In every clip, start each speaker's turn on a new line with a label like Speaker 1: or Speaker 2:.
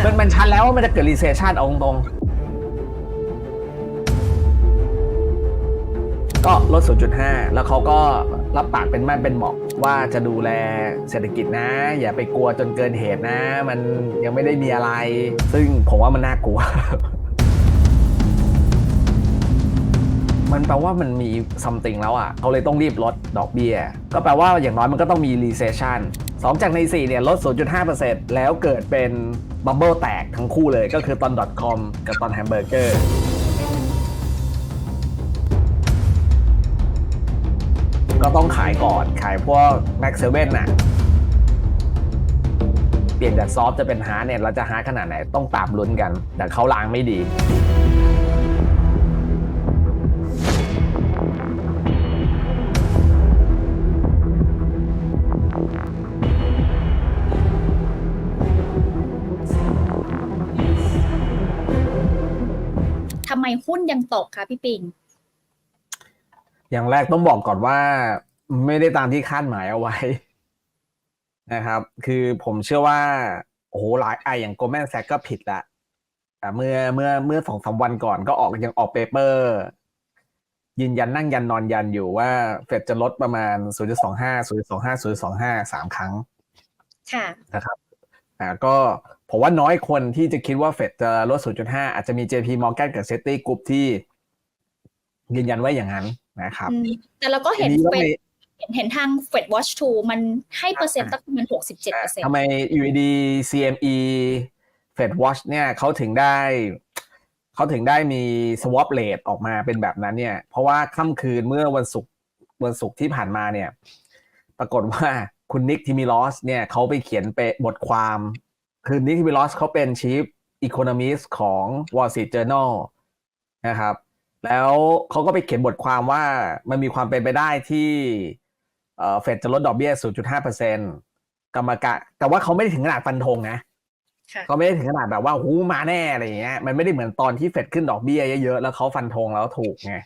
Speaker 1: ค่ะ
Speaker 2: มันมันชัดแล้วว่ามันจะเกิดรีเซชชันเอาตรงๆก็ลด 0.5 แล้วเขาก็รับปากเป็นมั่นเป็นเหมาะว่าจะดูแลเศรษฐกิจนะ อย่าไปกลัวจนเกินเหตุนะ มันยังไม่ได้มีอะไร ซึ่งผมว่ามันน่ากลัว มันแปลว่ามันมี something แล้วอะเขาเลยต้องรีบลดดอกเบี้ย ก็แปลว่าอย่างน้อยมันก็ต้องมี recession สองจากใน 4 เนี่ย ลด 0.5%แล้วเกิดเป็นบับเบิลแตกทั้งคู่เลยก็คือตอน .com กับตอนแฮมเบอร์เกอร์ก็ต้องขายก่อน ขายพวก Max 7น่ะ เปลี่ยนจากซอฟจะเป็นฮาร์ดเนี่ย เราจะฮาร์ดขนาดไหนต้องตามลุ้นกัน แต่เขาล้างไม่ดี
Speaker 1: หุ้นยังตกคะพี่ปิง
Speaker 2: อย่างแรกต้องบอกก่อนว่า ไม่ได้ตามที่คาดหมายเอาไว้ นะครับ คือผมเชื่อว่า โอ้โหหลายไออย่างโกลแมนแซกก็ผิดละอะเมื่อเมื่อเมื่อสองสามวันก่อนก็ออกยังออกเปเปอร์ ยืนยันนั่งยันนอนยันอยู่ว่าเฟดจะลดประมาณ 0.25 0.25 0.25 สามครั้ง
Speaker 1: ค่ะ
Speaker 2: นะครับอ่าก็ ผมว่าน้อยคนที่จะคิดว่าเฟดจะลด 0.5 อาจจะมี JP Morgan กับ Citi Group ที่ยืนยันไว้อย่างนั้นนะครับ
Speaker 1: อืมแต่เราก็เห็น
Speaker 2: ทีนี้
Speaker 1: เฟ
Speaker 2: ทำไม
Speaker 1: ดเห็นเห็นทาง Fed Watch 2 มันให้เปอร์เซ็นต์ตั้งประมาณหกสิบเจ็ดเปอร์เซ็นต์
Speaker 2: ทำไมอยู่ดี CME Fed Watch เนี่ยเขาถึงได้เขาถึงได้มี swap rate ออกมาเป็นแบบนั้นเนี่ย เพราะว่าค่ำคืนเมื่อวันศุกร์วันศุกร์ที่ผ่านมาเนี่ย ปรากฏว่าคุณนิกทิมิลอสเนี่ยเขาไปเขียนเปบทความ คือนิกทิมิลอสเขาเป็น Chief Economist ของ Wall Street Journal นะครับ แล้วเขาก็ไปเขียนบทความว่ามันมีความเป็นไปได้ที่เอ่อเฟดจะลดดอกเบี้ย 0.5%กรรมการแต่ว่าเขาไม่ได้ถึงขนาดฟันธงนะ
Speaker 1: ค่ะ
Speaker 2: เขาไม่ได้ถึงขนาดแบบว่าหูมาแน่อะไรอย่างเงี้ย มันไม่ได้เหมือนตอนที่เฟดขึ้นดอกเบี้ยเยอะๆ แล้วเขาฟันธงแล้วถูกไง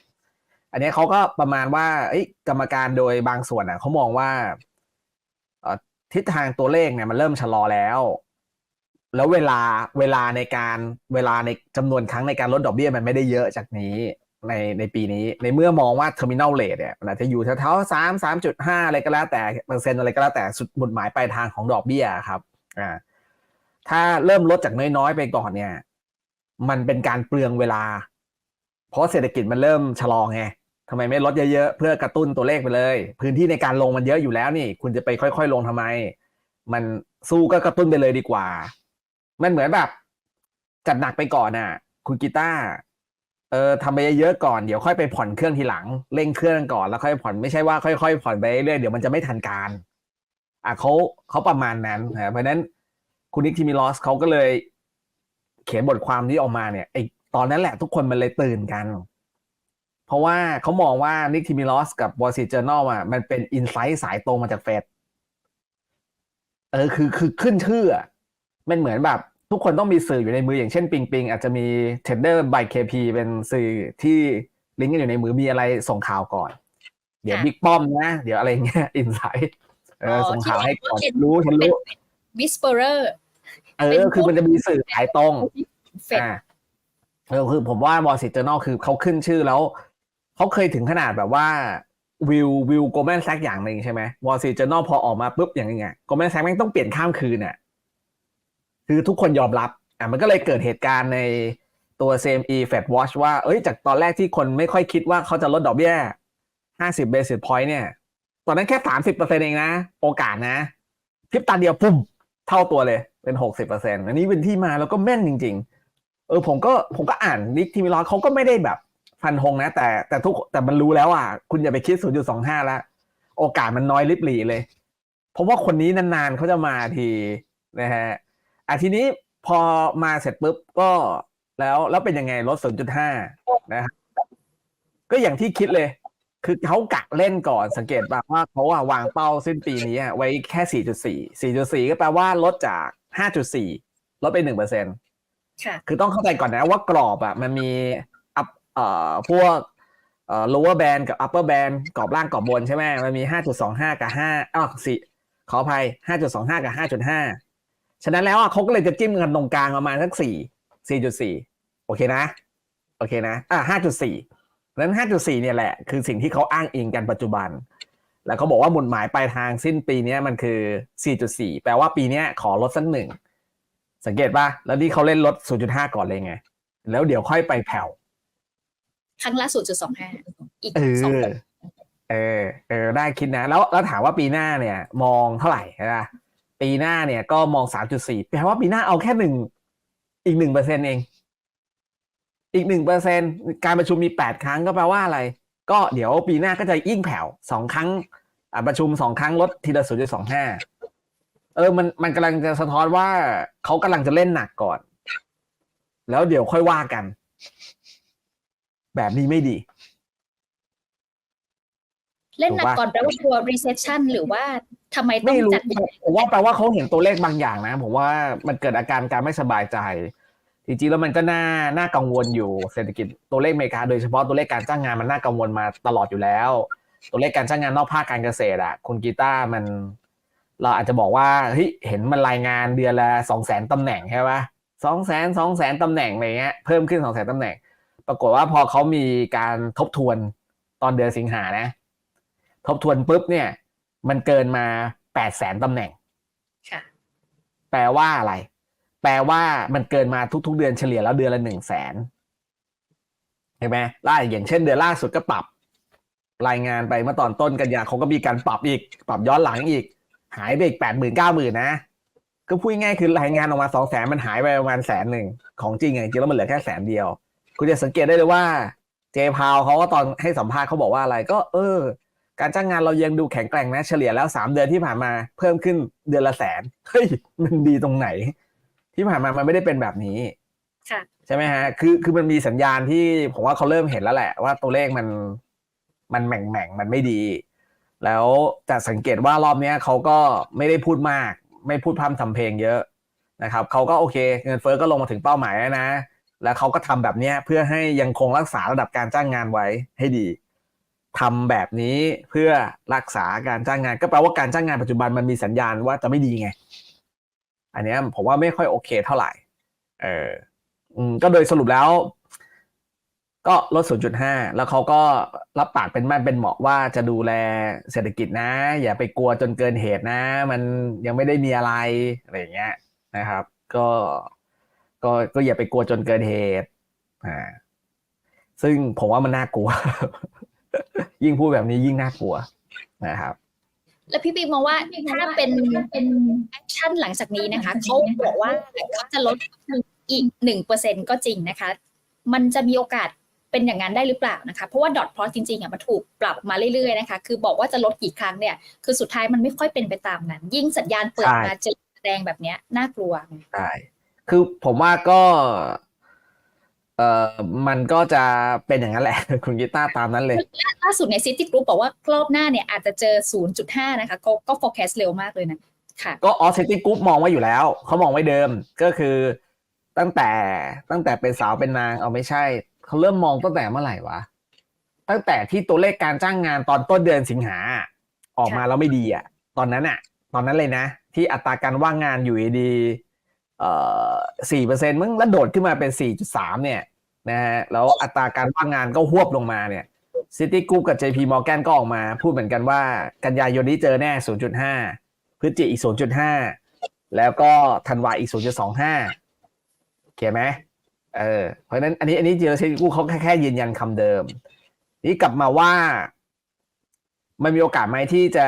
Speaker 2: อันนี้เขาก็ประมาณว่าเอ้ยกรรมการโดยบางส่วนอะเขามองว่าเอ่อทิศทางตัวเลขเนี่ยมันเริ่มชะลอแล้ว แล้วเวลาเวลาในการเวลาในจำนวนครั้งในการลดดอกเบี้ยมันไม่ได้เยอะจากนี้ในในปีนี้ในเมื่อมองว่า terminal rate เนี่ยมันอาจจะอยู่แถวๆสามสามจุดห้าอะไรก็แล้วแต่เปอร์เซ็นต์อะไรก็แล้วแต่สุดหมุดหมายปลายทางของดอกเบี้ยครับอ่าถ้าเริ่มลดจากน้อยๆไปก่อนเนี่ย มันเป็นการเปลืองเวลา เพราะเศรษฐกิจมันเริ่มชะลอไงทำไมไม่ลดเยอะๆเพื่อกระตุ้นตัวเลขไปเลย พื้นที่ในการลงมันเยอะอยู่แล้วนี่ คุณจะไปค่อย ๆ ลงทำไม มันสู้ก็กระตุ้นไปเลยดีกว่า มันเหมือนแบบ จัดหนักไปก่อนน่ะ คุณกีตาร์เออทำไปเยอะๆก่อนเดี๋ยวค่อยไปผ่อนเครื่องทีหลังเร่งเครื่องก่อนแล้วค่อยผ่อนไม่ใช่ว่าค่อยๆผ่อนไปเรื่อยๆเดี๋ยวมันจะไม่ทันการ อะเขาเขาประมาณนั้นนะเพราะนั้นคุณนิกทิมิลอสเขาก็เลย เขียนบทความนี้ออกมาเนี่ยไอตอนนั้นแหละทุกคนมันเลยตื่นกัน เพราะว่าเขามองว่านิกทิมิลอสกับ Wall Street Journal อะมันเป็นอินไซต์สายตรงมาจากเฟดเออคือคือขึ้นชื่อ มันเหมือนแบบทุกคนต้องมีสื่ออยู่ในมืออย่างเช่นปิงปิงอาจจะมี Tender by KP เป็นสื่อที่ลิงก์กันอยู่ในมือมีอะไรส่งข่าวก่อน เดี๋ยว
Speaker 1: ค่ะ
Speaker 2: บิ๊กป้อมนะ เดี๋ยวอะไรเงี้ยอินไซต์เออส่งข่าวให้ก่อน
Speaker 1: ที่
Speaker 2: รู้ฉัน
Speaker 1: เป็น
Speaker 2: รู้
Speaker 1: whisperer
Speaker 2: เออ คือมันจะมีสื่อสายตรง
Speaker 1: เฟด
Speaker 2: อ่าเออคือผมว่าวอล s ิ t เจอ r น a l คือเขาขึ้นชื่อแล้ว เขาเคยถึงขนาดแบบว่าวิววิวโกลแมนแซกอย่างหนึ่งใช่ไหมวอล s ิ t เจอ r น a l พอออกมาปุ๊บอย่างนี้ไงโกลแมนแซกแม่งต้องเปลี่ยนข้ามคืนน่ะ คือทุกคนยอมรับอะมันก็เลยเกิดเหตุการณ์ในตัว CME Fed Watch ว่าเอ้ยจากตอนแรกที่คนไม่ค่อยคิดว่าเขาจะลดดอกเบี้ย 50 basis point เนี่ย ตอนนั้นแค่ 30เปอร์เซ็นเองนะ โอกาสนะพริบตาเดียวปุ๊มเท่าตัวเลยเป็น 60เปอร์เซ็นอันนี้เป็นที่มาแล้วก็แม่นจริง ๆ เออผมก็ผมก็อ่านนิกทีมิลอสเขาก็ไม่ได้แบบฟันธงนะ แต่แต่ทุกแต่มันรู้แล้วอะคุณอย่าไปคิด 0.25 แล้ว โอกาสมันน้อยลิบหลีเลย เพราะว่าคนนี้นานๆเขาจะมาทีนะฮะ อะทีนี้พอมาเสร็จปุ๊บก็แล้วแล้วเป็นยังไงลด0.5นะครับก็อย่างที่คิดเลย คือเขากะเล่นก่อนสังเกตป่ะว่าเขาอะวางเป้าสิ้นปีนี้อะไว้แค่4.4 4.4ก็แปลว่าลดจาก5.4ลดไป1%
Speaker 1: ค่ะ
Speaker 2: คือต้องเข้าใจก่อนนะว่ากรอบอะมันมีอัพเอ่อพวกเอ่อ lower band กับ upper band กรอบล่างกรอบบนใช่ไหมมันมี5.25กับ5อ้าวสี่ขออภัย5.25กับ5.5 ฉะนั้นแล้วอะเขาก็เลยจะจิ้มกันตรงกลางประมาณสักสี่สี่จุดสี่โอเคนะ โอเคนะ อ่าห้าจุดสี่นั้นห้าจุดสี่เนี่ยแหละ คือสิ่งที่เขาอ้างอิงกันปัจจุบัน แล้วเขาบอกว่าหมุดหมายปลายทางสิ้นปีเนี้ยมันคือ4.4แปลว่าปีเนี้ยขอลดสักหนึ่งสังเกตป่ะ แล้วนี่เขาเล่นลด0.5ก่อนเลยไง แล้วเดี๋ยวค่อยไปแผ่ว
Speaker 1: ครั้งละศูนย์จุดสองห้าอีก
Speaker 2: เอ
Speaker 1: สอง
Speaker 2: อเออ เออ ได้คิดนะ แล้ว แล้วถามว่าปีหน้าเนี่ย มองเท่าไหร่นะ ปีหน้าเนี่ยก็มอง 3.4 แปลว่าปีหน้าเอาแค่หนึ่งอีกหนึ่งเปอร์เซ็นเอง อีกหนึ่งเปอร์เซ็นการประชุมมีแปดครั้งก็แปลว่าอะไร ก็เดี๋ยวปีหน้าก็จะยิ่งแผ่วสองครั้งประชุมสองครั้งลดทีละศูนย์จุดสองห้าเออมันมันกำลังจะสะท้อนว่าเขากำลังจะเล่นหนักก่อน แล้วเดี๋ยวค่อยว่ากัน แบบนี้ไม่ดี
Speaker 1: เล่นหนัก
Speaker 2: ถูกปะ
Speaker 1: ก่อนแปลว่ากลัว recession หรือว่าทำไมต้อ
Speaker 2: ไม่
Speaker 1: ง
Speaker 2: รู้
Speaker 1: จัด
Speaker 2: ผมว่าแปลว่าเขาเห็นตัวเลขบางอย่างนะ ผมว่ามันเกิดอาการการไม่สบายใจ จริงๆแล้วมันก็น่าน่ากังวลอยู่เศรษฐกิจตัวเลขอเมริกาโดยเฉพาะตัวเลขการจ้างงานมันน่ากังวลมาตลอดอยู่แล้ว ตัวเลขการจ้างงานนอกภาคการเกษตรอะคุณกีตาร์มัน เราอาจจะบอกว่าเฮ้ยเห็นมันรายงานเดือนละสองแสนตำแหน่งใช่ปะสองแสนสองแสนตำแหน่งอะไรเงี้ยเพิ่มขึ้นสองแสนตำแหน่ง ปรากฏว่าพอเขามีการทบทวนตอนเดือนสิงหานะ ทบทวนปุ๊บเนี่ย มันเกินมาแปดแสนตำแหน่ง
Speaker 1: ค่ะ
Speaker 2: แปลว่าอะไร แปลว่ามันเกินมาทุก ๆ เดือนเฉลี่ยแล้วเดือนละหนึ่งแสนเห็นไหมล่าอย่างเช่นเดือนล่าสุดก็ปรับ รายงานไปเมื่อตอนต้นกันยาเขาก็มีการปรับอีก ปรับย้อนหลังอีก หายไปอีกแปดหมื่นเก้าหมื่นนะ ก็พูดง่ายๆคือรายงานออกมาสองแสนมันหายไปประมาณแสนหนึ่งของจริงอะจริงๆแล้วมันเหลือแค่แสนเดียว คุณจะสังเกตได้เลยว่า เจพาวเขาก็ตอนให้สัมภาษณ์เขาบอกว่าอะไรก็ เออ การจ้างงานเรายังดูแข็งแกร่งนะ เฉลี่ยแล้วสามเดือนที่ผ่านมาเพิ่มขึ้นเดือนละแสนเฮ้ยมันดีตรงไหน ที่ผ่านมามันไม่ได้เป็นแบบนี้
Speaker 1: ค่ะ
Speaker 2: ใช่ไหมฮะคือคือมันมีสัญญาณที่ผมว่าเขาเริ่มเห็นแล้วแหละ ว่าตัวเลขมันมันแหม่งแม่งๆมันไม่ดี แล้วจะสังเกตว่ารอบเนี้ยเขาก็ไม่ได้พูดมาก ไม่พูดพร่ำทำเพลงเยอะนะครับเขาก็โอเค เงินเฟ้อก็ลงมาถึงเป้าหมายแล้วนะ แล้วเขาก็ทำแบบเนี้ยเพื่อให้ยังคงรักษาระดับการจ้างงานไว้ให้ดี ทำแบบนี้เพื่อรักษาการจ้างงาน ก็แปลว่าการจ้างงานปัจจุบันมันมีสัญญาณว่าจะไม่ดีไง อันนี้ผมว่าไม่ค่อยโอเคเท่าไหร่ เอออืมก็โดยสรุปแล้ว ก็ลด 0.5 แล้วเขาก็รับปากเป็นมั่นเป็นเหมาะว่าจะดูแลเศรษฐกิจนะ อย่าไปกลัวจนเกินเหตุนะ มันยังไม่ได้มีอะไรอะไรอย่างเงี้ยนะครับ ก็ก็ก็อย่าไปกลัวจนเกินเหตุอ่าซึ่งผมว่ามันน่ากลัว ยิ่งพูดแบบนี้ยิ่งน่ากลัวนะครับ
Speaker 1: แล้วพี่ปิ๊กมองว่าถ้าเป็นเป็นแอคชั่นหลังจากนี้นะคะเขาบอกว่าเขาจะลดอีกหนึ่งเปอร์เซ็นก็จริงนะคะ มันจะมีโอกาสเป็นอย่างนั้นได้หรือเปล่านะคะ เพราะว่าดอทพลอตจริงๆอะมันถูกปรับมาเรื่อยๆนะคะ คือบอกว่าจะลดกี่ครั้งเนี่ย คือสุดท้ายมันไม่ค่อยเป็นไปตามนั้น ยิ่งสัญญาณเปิด
Speaker 2: ใช่
Speaker 1: มาเจอแดงแบบเนี้ยน่ากลัว
Speaker 2: ใช่คือผมว่าก็ เอ่อมันก็จะเป็นอย่างนั้นแหละ คุณกีตาร์ตามนั้นเลย
Speaker 1: ล่าสุดในซิตี้กรุ๊ปบอกว่ารอบหน้าเนี่ยอาจจะเจอ 0.5 นะคะ ก็ก็ forecast เร็วมากเลยนะ ค่ะ
Speaker 2: ก็ออสเซติกรุ๊ปมองไว้อยู่แล้ว เขามองไว้เดิมก็คือตั้งแต่ตั้งแต่เป็นสาวเป็นนางเอาไม่ใช่ เขาเริ่มมองตั้งแต่เมื่อไหร่วะ ตั้งแต่ที่ตัวเลขการจ้างงานตอนต้นเดือนสิงหา ออกมาแล้วไม่ดีอะ ตอนนั้นอะ ตอนนั้นเลยนะ ที่อัตราการว่างงานอยู่ดีๆเอ่อ สี่เปอร์เซ็นต์มึงแล้วโดดขึ้นมาเป็นสี่จุดสามเนี่ยนะฮะแล้วอัตราการว่างงานก็หวบลงมาเนี่ยซิตี้กรุ๊ปกับ JP Morgan ก็ออกมา พูดเหมือนกันว่ากันยายนนี้เจอแน่ 0.5 พฤศจิอีก 0.5 แล้วก็ธันวาอีก 0.25 โอเคไหมเออเพราะฉะนั้นอันนี้อันนี้เจอซิตี้กรุ๊ปเขาแค่แค่ยืนยันคำเดิม นี่กลับมาว่า มันมีโอกาสไหมที่จะ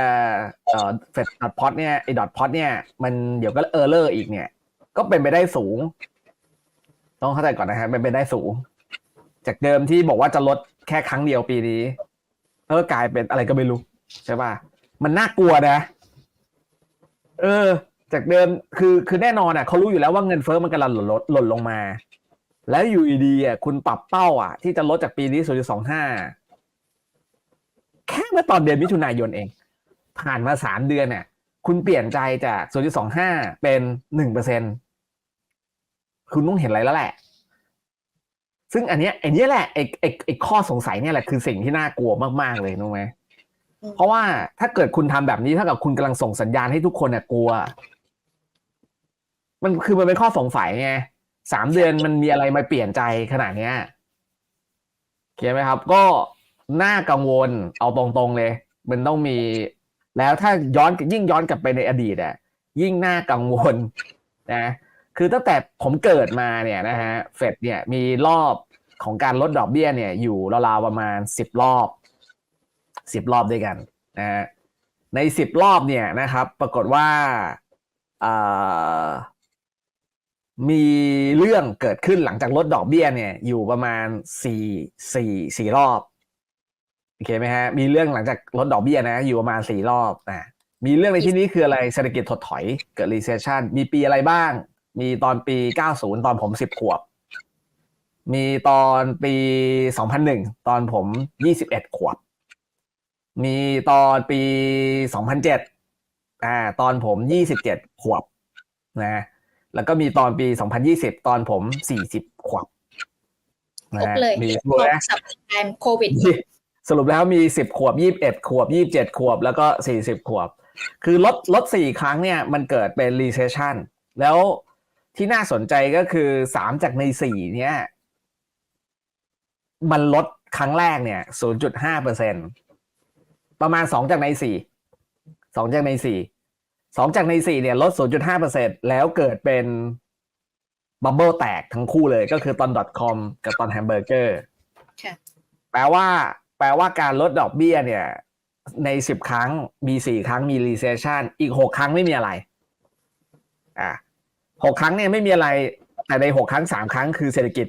Speaker 2: เอ่อเฟดดอทพอตเนี่ยไอ้ดอทพอตเนี่ยมันเดี๋ยวก็เออร์เลอร์อีกเนี่ย ก็เป็นไปได้สูง ต้องเข้าใจก่อนนะฮะเป็นไปได้สูง จากเดิมที่บอกว่าจะลดแค่ครั้งเดียวปีนี้เออกลายเป็นอะไรก็ไม่รู้ใช่ป่ะมันน่ากลัวนะ เออ จากเดิมคือคือแน่นอนอะเขารู้อยู่แล้วว่าเงินเฟ้อมันกำลังหล่นลดหล่นลงมา แล้วอยู่ดีๆอะคุณปรับเป้าอะ ที่จะลดจากปีนี้0.25แค่เมื่อตอนเดือนมิถุนายนเอง ผ่านมาสามเดือนเนี่ยคุณเปลี่ยนใจจาก0.25เป็น1% คุณต้องเห็นอะไรแล้วแหละ ซึ่งอันเนี้ยไอ้เนี้ยแหละไอ้ไอ้ไอ้ข้อสงสัยเนี่ยแหละคือสิ่งที่น่ากลัวมากๆเลยรู้ไหม
Speaker 1: อืม
Speaker 2: เพราะว่าถ้าเกิดคุณทำแบบนี้เท่ากับคุณกำลังส่งสัญญาณให้ทุกคนเนี่ยกลัว มันคือมันเป็นข้อสงสัยไงสามเดือนมันมีอะไรมาเปลี่ยนใจขนาดเนี้ยเข้าใจไหมครับ ก็น่ากังวล เอาตรงๆเลย มันต้องมี แล้วถ้าย้อนยิ่งย้อนกลับไปในอดีตอะยิ่งน่ากังวลนะ คือตั้งแต่ผมเกิดมาเนี่ยนะฮะเฟดเนี่ยมีรอบของการลดดอกเบี้ยเนี่ย อยู่ราวๆประมาณสิบรอบสิบรอบด้วยกันนะฮะในสิบรอบเนี่ยนะครับ ปรากฏว่าอ่ามีเรื่องเกิดขึ้นหลังจากลดดอกเบี้ยเนี่ย อยู่ประมาณสี่สี่สี่รอบโอเคไหมฮะมีเรื่องหลังจากลดดอกเบี้ยนะ อยู่ประมาณสี่รอบนะมีเรื่องในที่นี้คืออะไรเศรษฐกิจถดถอยเกิด recession มีปีอะไรบ้าง มีตอนปี 90 ตอนผม 10 ขวบ มีตอนปี 2001 ตอนผม 21 ขวบ มีตอนปี 2007อ่าตอนผม 27 ขวบนะแล้วก็มีตอนปี 2020 ตอนผม 40 ขวบ
Speaker 1: ครบเลย
Speaker 2: มี
Speaker 1: ค
Speaker 2: ค
Speaker 1: ร
Speaker 2: ร
Speaker 1: บบ
Speaker 2: นะ
Speaker 1: สัปดาห์โควิด
Speaker 2: สรุปแล้วมีสิบขวบยี่บเอ็ดขวบยี่บเจ็ดขวบ แล้วก็สี่สิบขวบ คือลดลดสี่ครั้งเนี่ยมันเกิดเป็น recession แล้ว ที่น่าสนใจก็คือสามจากในสี่เนี่ย มันลดครั้งแรกเนี่ยศูนย์จุดห้าเปอร์เซ็นประมาณสองจากในสี่สองจากในสี่สองจากในสี่เนี่ยลดศูนย์จุดห้าเปอร์เซ็นแล้วเกิดเป็นบับเบิลแตกทั้งคู่เลยก็คือตอน .com กับตอนแฮมเบอร์เกอร์
Speaker 1: ค่ะ
Speaker 2: แปลว่า แปลว่าการลดดอกเบี้ยเนี่ย ในสิบครั้งมีสี่ครั้งมี recession อีกหกครั้งไม่มีอะไร อะ หกครั้งเนี่ยไม่มีอะไร แต่ในหกครั้งสามครั้งคือเศรษฐกิจ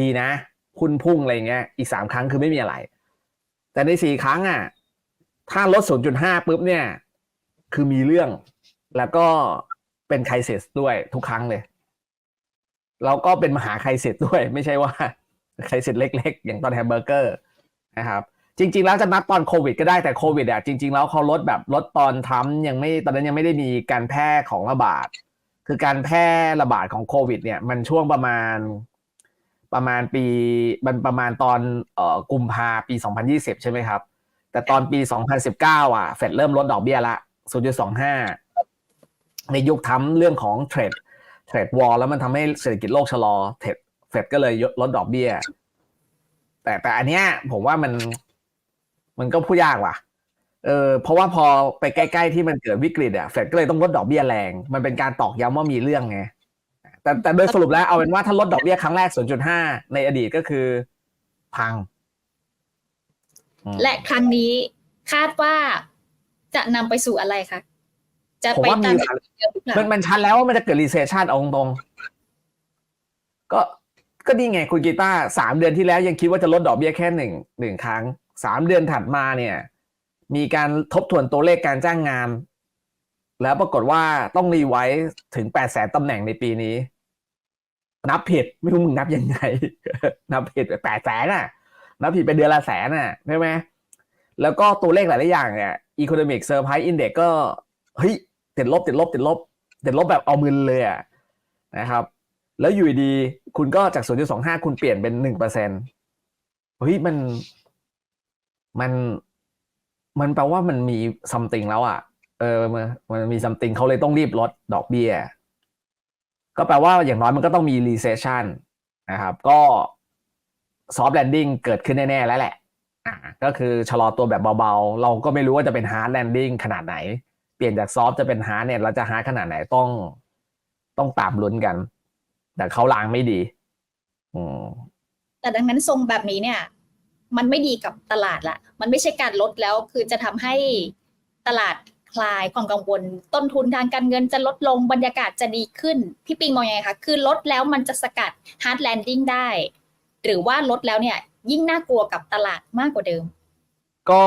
Speaker 2: ดีนะหุ้นพุ่งอะไรเงี้ย อีกสามครั้งคือไม่มีอะไร แต่ในสี่ครั้งอะถ้าลดศูนย์จุดห้าปุ๊บเนี่ย คือมีเรื่องแล้วก็เป็นไครเซิสด้วยทุกครั้งเลยแล้วก็เป็นมหาไครเซิสด้วย ไม่ใช่ว่าไครเซิสเล็ก ๆ อย่างตอนแฮมเบอร์เกอร์นะครับจริง ๆ แล้วจะนับตอนโควิดก็ได้แต่โควิดอะจริง ๆ แล้วเขาลดแบบลดตอนทรัมป์ยังไม่ตอนนั้นยังไม่ได้มีการแพร่ของระบาด คือการแพร่ระบาดของโควิด เนี่ย มันช่วงประมาณประมาณปีมันประมาณตอนเอ่อกุมภาปี 2020 ใช่ไหมครับ แต่ตอนปี 2019 อะเฟดเริ่มลดดอกเบี้ยละ 0.25 ในยุคทำเรื่องของเทรดเทรดวอลแล้วมันทำให้เศรษฐกิจโลกชะลอเทรดเฟดก็เลยลดดอกเบี้ย แต่แต่อันเนี้ยผมว่ามันมันก็พูดยากว่ะ เออเพราะว่าพอไปใกล้ๆที่มันเกิดวิกฤตอะเฟดก็เลยต้องลดดอกเบี้ยแรง มันเป็นการตอกย้ำว่ามีเรื่องไงแต่แต่โดยสรุปแล้วเอาเป็นว่าถ้าลดดอกเบี้ยครั้งแรก 0.5 ในอดีตก็คือพังอืม
Speaker 1: และครั้งนี้คาดว่าจะนำไปสู่อะไรคะ จะ
Speaker 2: ผม
Speaker 1: ไป
Speaker 2: ว่า
Speaker 1: ตา
Speaker 2: มี
Speaker 1: มแบบเดิมหรือเปล่า
Speaker 2: มันมันชัดแล้วว่ามันจะเกิด recession เอาตรงๆก็ก็นี่ไงคุณกีตาร์สามเดือนที่แล้วยังคิดว่าจะลดดอกเบี้ยแค่หนึ่งหนึ่งครั้งสามเดือนถัดมาเนี่ย มีการทบทวนตัวเลขการจ้างงาน แล้วปรากฏว่าต้องรีไว้ถึงแปดแสนตำแหน่งในปีนี้ นับผิดไม่รู้มึงนับยังไง นับผิดแปดแสนน่ะ นับผิดเป็นเดือนละแสนน่ะใช่ไหมแล้วก็ตัวเลขหลายๆอย่างเนี่ย Economic Surprise Index ก็เฮ้ยติดลบติดลบติดลบติดลบแบบเอามือเลยอะนะครับ แล้วอยู่ดีคุณก็จาก 0.25 คุณเปลี่ยนเป็น 1%เฮ้ยมันมัน มันแปลว่ามันมี something แล้วอะเออมันมันมี something เขาเลยต้องรีบลดดอกเบี้ย ก็แปลว่าอย่างน้อยมันก็ต้องมี recession นะครับ ก็ soft landing เกิดขึ้นแน่ ๆ แล้วแหละก็คือชะลอตัวแบบเบาๆ เราก็ไม่รู้ว่าจะเป็น hard landing ขนาดไหน เปลี่ยนจาก soft จะเป็น hard เนี่ยเราจะ hard ขนาดไหนต้องต้องตามลุ้นกัน แต่เขาล้างไม่ดี อืม
Speaker 1: แต่ดังนั้นทรงแบบนี้เนี่ย มันไม่ดีกับตลาดละ มันไม่ใช่การลดแล้ว คือจะทำให้ตลาดคลายความกังวล ต้นทุนทางการเงินจะลดลงบรรยากาศจะดีขึ้น พี่ปิงมองยังไงคะ คือลดแล้วมันจะสกัด hard landing ได้ หรือว่าลดแล้วเนี่ย ยิ่งน่ากลัวกับตลาดมากกว่าเดิม
Speaker 2: ก็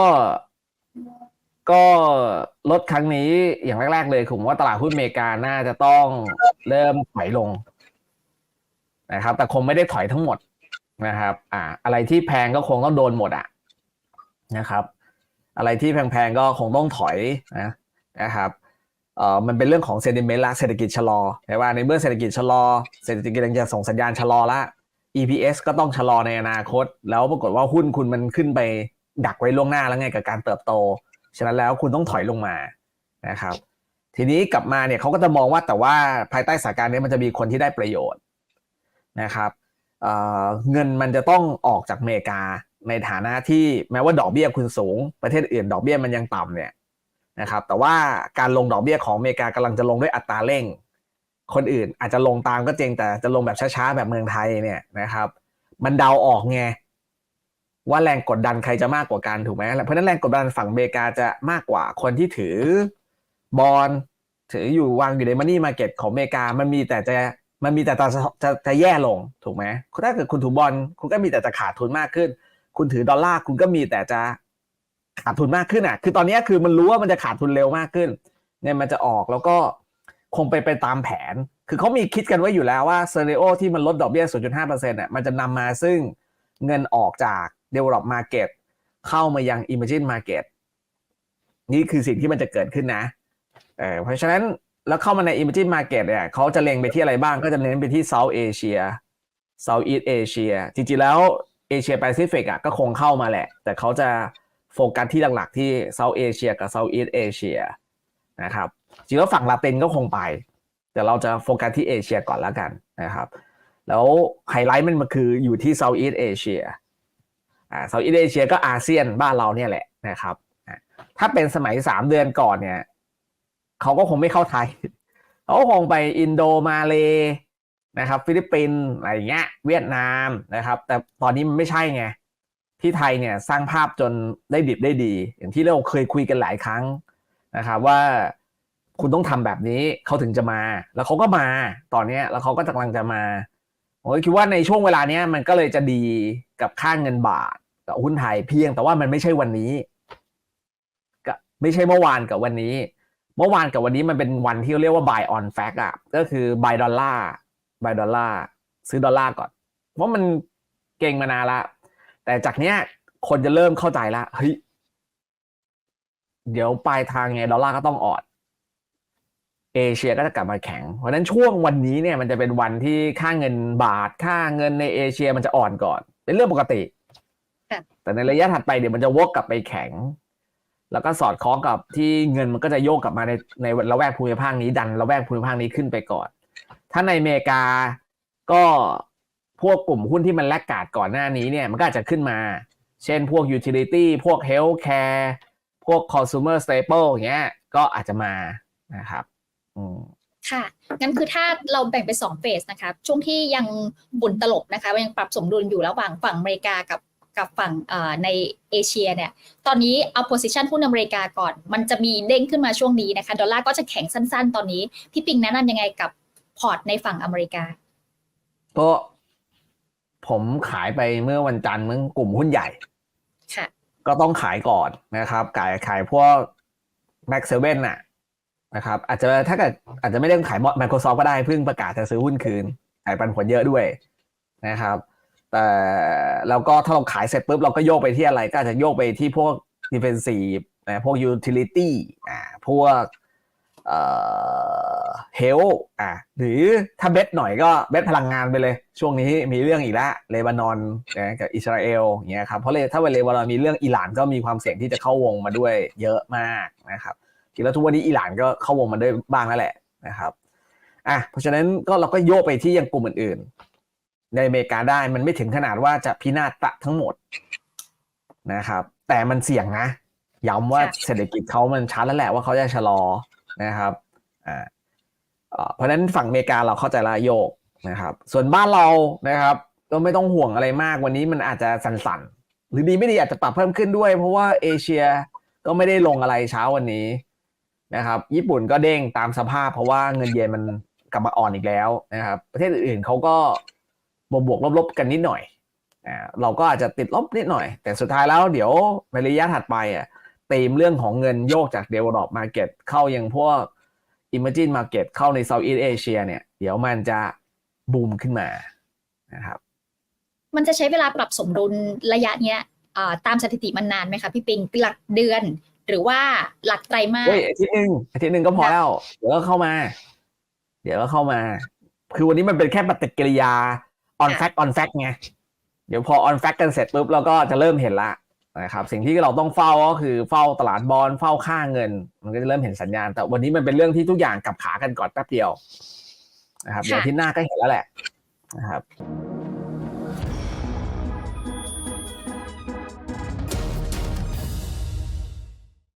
Speaker 2: ก็ลดครั้งนี้อย่างแรก ๆ เลยผมว่าตลาดหุ้นอเมริกาน่าจะต้องเริ่มถอยลงนะครับ แต่คงไม่ได้ถอยทั้งหมด นะครับ อ่า อะไรที่แพงก็คงต้องโดนหมดอะนะครับ อะไรที่แพงๆก็คงต้องถอยนะนะครับเอ่อมันเป็นเรื่องของเซนิเมนต์ละเศรษฐกิจชะลอแต่ว่าในเมื่อเศรษฐกิจชะลอ เศรษฐกิจกำลังจะส่งสัญญาณชะลอละ EPS ก็ต้องชะลอในอนาคต แล้วปรากฏว่าหุ้นคุณมันขึ้นไปดักไว้ล่วงหน้าแล้วไงกับการเติบโต ฉะนั้นแล้วคุณต้องถอยลงมานะครับ ทีนี้กลับมาเนี่ยเขาก็จะมองว่าแต่ว่าภายใต้สถานการณ์นี้มันจะมีคนที่ได้ประโยชน์นะครับ เงินมันจะต้องออกจากอเมริกา ในฐานะที่แม้ว่าดอกเบี้ยคุณสูง ประเทศอื่นดอกเบี้ยมันยังต่ำเนี่ยนะครับแต่ว่าการลงดอกเบี้ยของอเมริกากำลังจะลงด้วยอัตราเร่ง คนอื่นอาจจะลงตามก็จริงแต่จะลงแบบช้าๆแบบเมืองไทยเนี่ยนะครับ มันเดาออกไงว่าแรงกดดันใครจะมากกว่ากันถูกไหมเพราะฉะนั้นแรงกดดันฝั่งอเมริกาจะมากกว่าคนที่ถือบอลถืออยู่วางอยู่ในมันนี่มาเก็ตของอเมริกามันมีแต่จะ มันมีแต่จะจะจะแย่ลงถูกไหมถ้าเกิดคุณถือบอลคุณก็มีแต่จะขาดทุนมากขึ้น คุณถือดอลลาร์คุณก็มีแต่จะขาดทุนมากขึ้นอะ คือตอนนี้คือมันรู้ว่ามันจะขาดทุนเร็วมากขึ้นเนี่ยมันจะออกแล้วก็คงไปไปตามแผน คือเขามีคิดกันไว้อยู่แล้วว่าเซเรโอที่มันลดดอกเบี้ย 0.5%เนี่ยมันจะนำมาซึ่งเงินออกจาก develop market เข้ามายัง emerging market นี่คือสิ่งที่มันจะเกิดขึ้นนะเออเพราะฉะนั้น แล้วเข้ามาใน emerging market เนี่ยเขาจะเล็งไปที่อะไรบ้างก็จะเน้นไปที่ South Asia South East Asia จริงๆแล้ว Asia Pacific อะก็คงเข้ามาแหละ แต่เขาจะโฟกัสที่หลักๆที่ South Asia กับ South East Asia นะครับจริงๆแล้วฝั่งลาตินก็คงไป แต่เราจะโฟกัสที่เอเชียก่อนแล้วกันนะครับ แล้วไฮไลท์มันมันคืออยู่ที่ South East Asia อ่า South East Asia ก็อาเซียนบ้านเราเนี่ยแหละนะครับ ถ้าเป็นสมัยสามเดือนก่อนเนี่ย เขาก็คงไม่เข้าไทย เขาคงไปอินโดมาเลนะครับ ฟิลิปปินส์อะไรเงี้ย เวียดนามนะครับ แต่ตอนนี้มันไม่ใช่ไง ที่ไทยเนี่ยสร้างภาพจนได้ดิบได้ดี อย่างที่เราเคยคุยกันหลายครั้งนะครับว่าคุณต้องทำแบบนี้เขาถึงจะมา แล้วเขาก็มาตอนเนี้ยแล้วเขาก็กำลังจะมาผมคิดว่าในช่วงเวลาเนี้ยมันก็เลยจะดีกับค่างเงินบาทกับหุ้นไทยเพียงแต่ว่ามันไม่ใช่วันนี้ก็ไม่ใช่เมื่อวานกับวันนี้ เมื่อวานกับวันนี้มันเป็นวันที่เรียกว่า buy on fact อะก็คือ buy ดอลลาร์ buy ดอลลาร์ซื้อดอลลาร์ก่อน เพราะมันเก่งมานานละ แต่จากเนี้ยคนจะเริ่มเข้าใจละเฮ้ยเดี๋ยวปลายทางไงดอลลาร์ก็ต้องอ่อนเอเชียก็จะกลับมาแข็ง เพราะฉะนั้นช่วงวันนี้เนี่ยมันจะเป็นวันที่ค่าเงินบาท ค่าเงินในเอเชียมันจะอ่อนก่อน เป็นเรื่องปกติ
Speaker 1: ค่ะ
Speaker 2: แต่ในระยะถัดไปเดี๋ยวมันจะวกกลับไปแข็ง แล้วก็สอดคล้องกับที่เงินมันก็จะโยกกลับมาในในละแวกภูมิภาคนี้ดันละแวกภูมิภาคนี้ขึ้นไปก่อน ถ้าในอเมริกาก็พวกกลุ่มหุ้นที่มันแลกกาดก่อนหน้านี้เนี่ยมันก็อาจจะขึ้นมา เช่นพวก utility พวก healthcare พวก consumer staple อย่างเงี้ยก็อาจจะมานะครับอืม
Speaker 1: ค่ะ งั้นคือถ้าเราแบ่งเป็นสองเฟสนะคะ ช่วงที่ยังบุนตลบนะคะ ยังปรับสมดุลอยู่ระหว่างฝั่งอเมริกากับ กับฝั่งเอ่อในเอเชียเนี่ย ตอนนี้เอา position หุ้นอเมริกาก่อน มันจะมีเด้งขึ้นมาช่วงนี้นะคะ ดอลลาร์ก็จะแข็งสั้น ๆ ตอนนี้ พี่ปิงแนะนำยังไงกับพอร์ตในฝั่งอเมริกา
Speaker 2: ก็ผมขายไปเมื่อวันจันทร์มึงกลุ่มหุ้นใหญ่
Speaker 1: ค่ะ
Speaker 2: ก็ต้องขายก่อนนะครับ ขายขายพวก Max 7น่ะนะครับ อาจจะถ้าเกิดอาจจะไม่ได้ขาย Microsoft ก็ได้เพิ่งประกาศจะซื้อหุ้นคืนขายปันผลเยอะด้วยนะครับ แต่แล้วก็ถ้าเราขายเสร็จปุ๊บเราก็โยกไปที่อะไร ก็อาจจะโยกไปที่พวก defensive นะพวก utility อ่าพวกเอ่อ health อ่าหรือถ้าเบ็ดหน่อยก็เบ็ดพลังงานไปเลย ช่วงนี้มีเรื่องอีกแล้วเลบานอนนะกับอิสราเอลอย่างเงี้ยครับเพราะเลยถ้าเวลาเลบานอนมีเรื่องอิหร่านก็มีความเสี่ยงที่จะเข้าวงมาด้วยเยอะมากนะครับจริงแล้วทุกวันนี้อิหร่านก็เข้าวงมาด้วยบ้างแล้วแหละนะครับอะเพราะฉะนั้นก็เราก็โยกไปที่ยังกลุ่มอื่นๆ ในอเมริกาได้มันไม่ถึงขนาดว่าจะพินาศตะทั้งหมดนะครับ แต่มันเสี่ยงนะย้ำว่า
Speaker 1: ค่ะ
Speaker 2: เศรษฐกิจเขามันชัดแล้วแหละว่าเขาจะชะลอนะครับอ่าเอ่อเพราะฉะนั้นฝั่งอเมริกาเราเข้าใจละโยกนะครับ ส่วนบ้านเรานะครับก็ไม่ต้องห่วงอะไรมากวันนี้มันอาจจะสั่นๆ หรือดีไม่ดีอาจจะปรับเพิ่มขึ้นด้วย เพราะว่าเอเชียก็ไม่ได้ลงอะไรเช้าวันนี้นะครับ ญี่ปุ่นก็เด้งตามสภาพเพราะว่าเงินเยนมันกลับมาอ่อนอีกแล้วนะครับ ประเทศอื่นๆเขาก็ บวกบวกๆลบๆกันนิดหน่อยอ่าเราก็อาจจะติดลบนิดหน่อย แต่สุดท้ายแล้วเดี๋ยวในระยะถัดไปอะตีมเรื่องของเงินโยกจาก develop market เข้ายังพวก emerging market เข้าใน Southeast Asia เนี่ย เดี๋ยวมันจะบูมขึ้นมานะครับ
Speaker 1: มันจะใช้เวลาปรับสมดุลระยะเนี้ยเอ่อตามสถิติมันนานไหมคะพี่ปิงหลักเดือน หรือว่าหลักไตรมาส
Speaker 2: เฮ้ยอาทิตย์หนึ่งอาทิตย์หนึ่งก็พอแล้ว เดี๋ยวก็เข้ามา เดี๋ยวก็เข้ามา คือวันนี้มันเป็นแค่ปฏิกิริยา on fact on fact ไงเดี๋ยวพอ on fact กันเสร็จปุ๊บเราก็จะเริ่มเห็นละนะครับสิ่งที่เราต้องเฝ้าก็คือเฝ้าตลาดบอลเฝ้าค่าเงิน มันก็จะเริ่มเห็นสัญญาณ แต่วันนี้มันเป็นเรื่องที่ทุกอย่างกลับขากันก่อนแป๊บเดียวนะครับเดี๋ยวอาที่หน้าก็เห็นแล้วแหละนะครับ